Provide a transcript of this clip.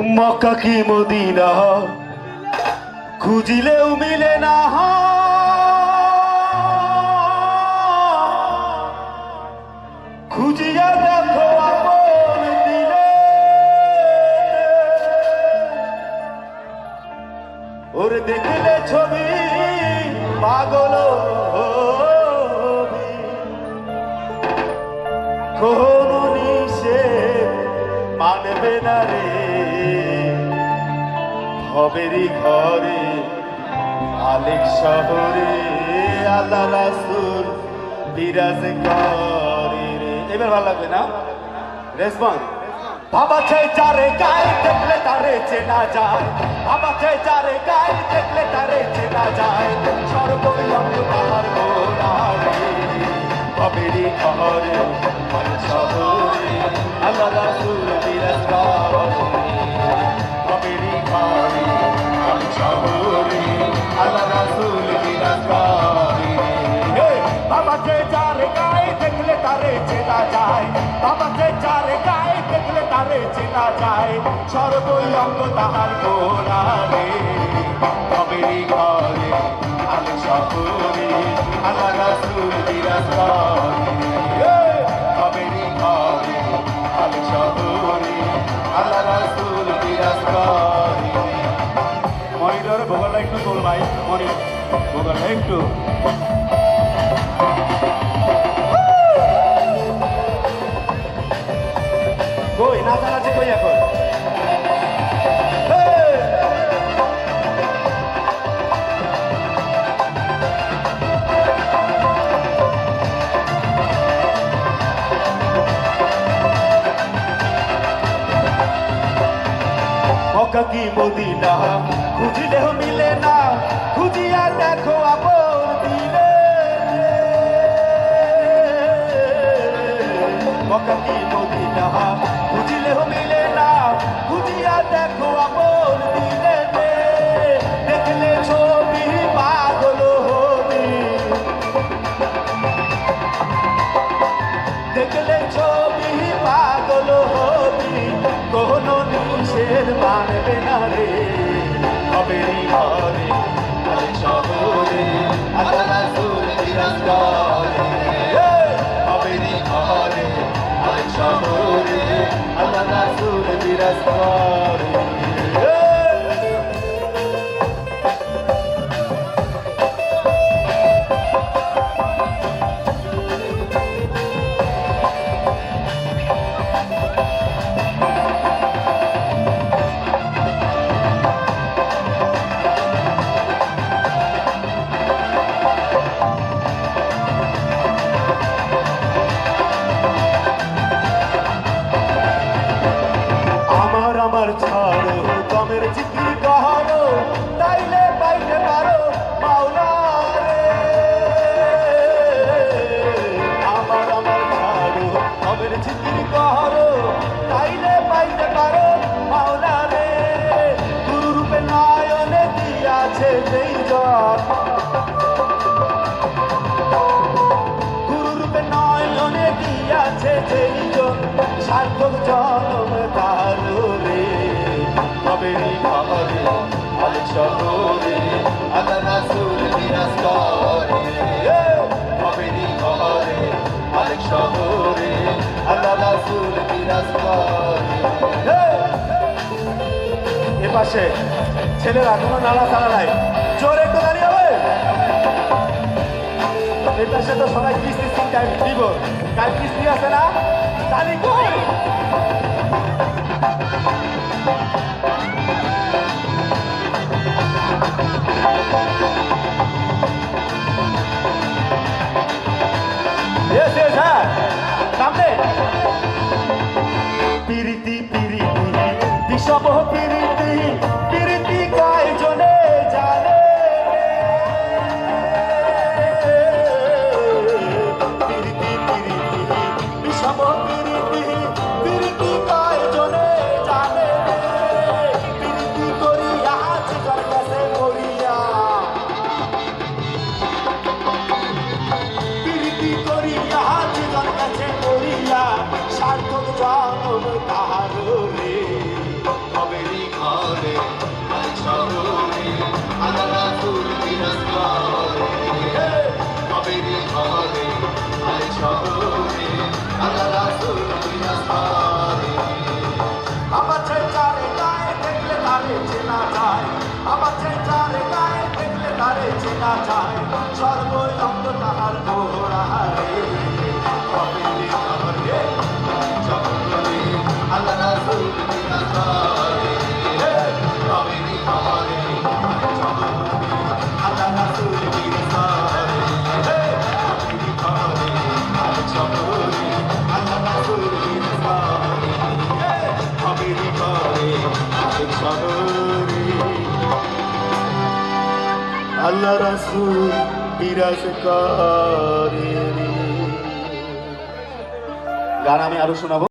মক্কা কি মদিনা? খুঁজিলেও মিলে না। খুঁজিয়া দেখো আপন দিলে। ওর দেখলে ছবি পাগল। কোনো নিষে মানবে না রে। ভবেরই ঘরে, আলেক শহরে আল্লাহ রাসুল বিরাজ করে রে। এবার ভালো লাগবে না? রেসপন্স। বাবা চাই চারে গায়ে দেখলে তারে চেনা যায়। বাবা চাই চারে গায়ে দেখলে তারে চেনা যায়। সর্বয়ঙ্গ তাহার গোড়ারে ভবেরই ঘরে বাবাকে যার গায়ে দেখলে তারে চেনা যায় বাবাকে যার গায়ে দেখলে তারে চেনা যায় সর্বই অঙ্গ তাহার গোড়ারে কবেরি ঘরে আল শহরে আল্লাহ রাসূল হে, কবেরি ঘরে আল শহরে আল্লাহ রাসূল বিরাজ করে মনিটর ভোগলটা একটু তোল ভাই মনি ভোগলটা একটু। নাচানাচি কই এখন Hey! মক্কা কি মদিনা, খুঁজিলেও মিলে না, খুঁজিয়া দেখো আপন দিলে মক্কা কি মদিনা খুঁজিলেও মিলে না, খুঁজিয়া দেখো আপন দিলে দেখলে ছবি পাগল হবি। দেখলে ছবি পাগল হবি কোন নিষেধ মানবে না রে। কবেরি ঘরে শহরে আল্লাহ রাসূল জন্ম তার রে কবেরি ঘরে আল শহরে আল্লাহ রাসূল বিরাজ করে। কবেরি ঘরে আল শহরে আল্লাহ রাসূল বিরাজ করে। এ পাশে ছেলেরা কোনো নালা চালা নাই। জোরে একটু দাঁড়িয়ে হবে। এটার সাথে সবাই কিস্তি টাইম দিব। কাল কিস্তি আছে না? তালি Adorado আল্লাহ রাসুল বিরাজ করে আমি আরও শোনাবো?